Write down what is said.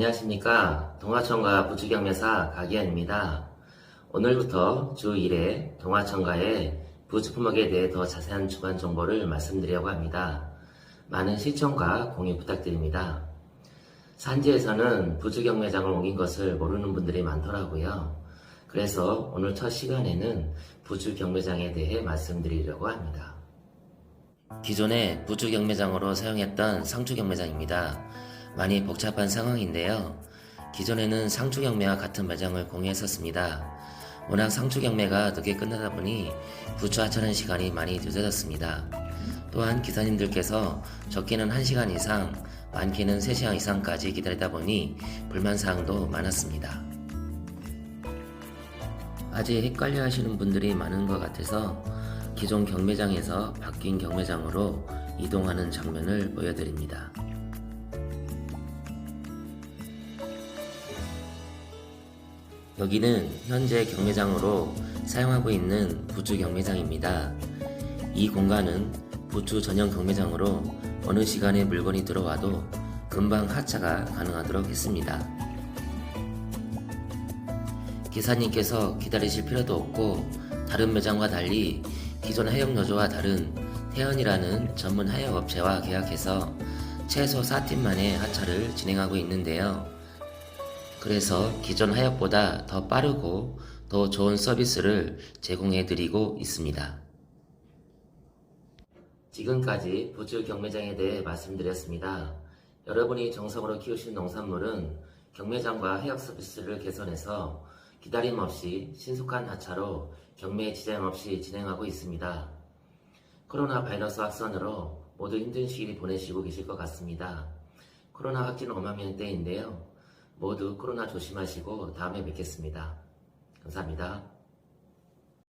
안녕하십니까. 동화청과 부주경매사 박이현입니다. 오늘부터 주 1회 동화청과의 부주 품목에 대해 더 자세한 주관 정보를 말씀드리려고 합니다. 많은 시청과 공유 부탁드립니다. 산지에서는 부주경매장을 옮긴 것을 모르는 분들이 많더라고요. 그래서 오늘 첫 시간에는 부주경매장에 대해 말씀드리려고 합니다. 기존에 부주경매장으로 사용했던 상주경매장입니다. 많이 복잡한 상황인데요. 기존에는 상주경매와 같은 매장을 공유했었습니다. 워낙 상주경매가 늦게 끝나다 보니 부주하차는 시간이 많이 늦어졌습니다. 또한 기사님들께서 적게는 1시간 이상, 많게는 3시간 이상까지 기다리다 보니 불만사항도 많았습니다. 아직 헷갈려 하시는 분들이 많은 것 같아서 기존 경매장에서 바뀐 경매장으로 이동하는 장면을 보여드립니다. 여기는 현재 경매장으로 사용하고 있는 부주 경매장입니다. 이 공간은 부주 전용 경매장으로 어느 시간에 물건이 들어와도 금방 하차가 가능하도록 했습니다. 기사님께서 기다리실 필요도 없고 다른 매장과 달리 기존 하역노조와 다른 태연이라는 전문 하역업체와 계약해서 최소 4팀 만에 하차를 진행하고 있는데요. 그래서 기존 하역보다 더 빠르고 더 좋은 서비스를 제공해 드리고 있습니다. 지금까지 부주 경매장에 대해 말씀드렸습니다. 여러분이 정성으로 키우신 농산물은 경매장과 해역 서비스를 개선해서 기다림 없이 신속한 하차로 경매 지장 없이 진행하고 있습니다. 코로나 바이러스 확산으로 모두 힘든 시기 보내시고 계실 것 같습니다. 코로나 확진 5만 명대인데요. 모두 코로나 조심하시고 다음에 뵙겠습니다. 감사합니다.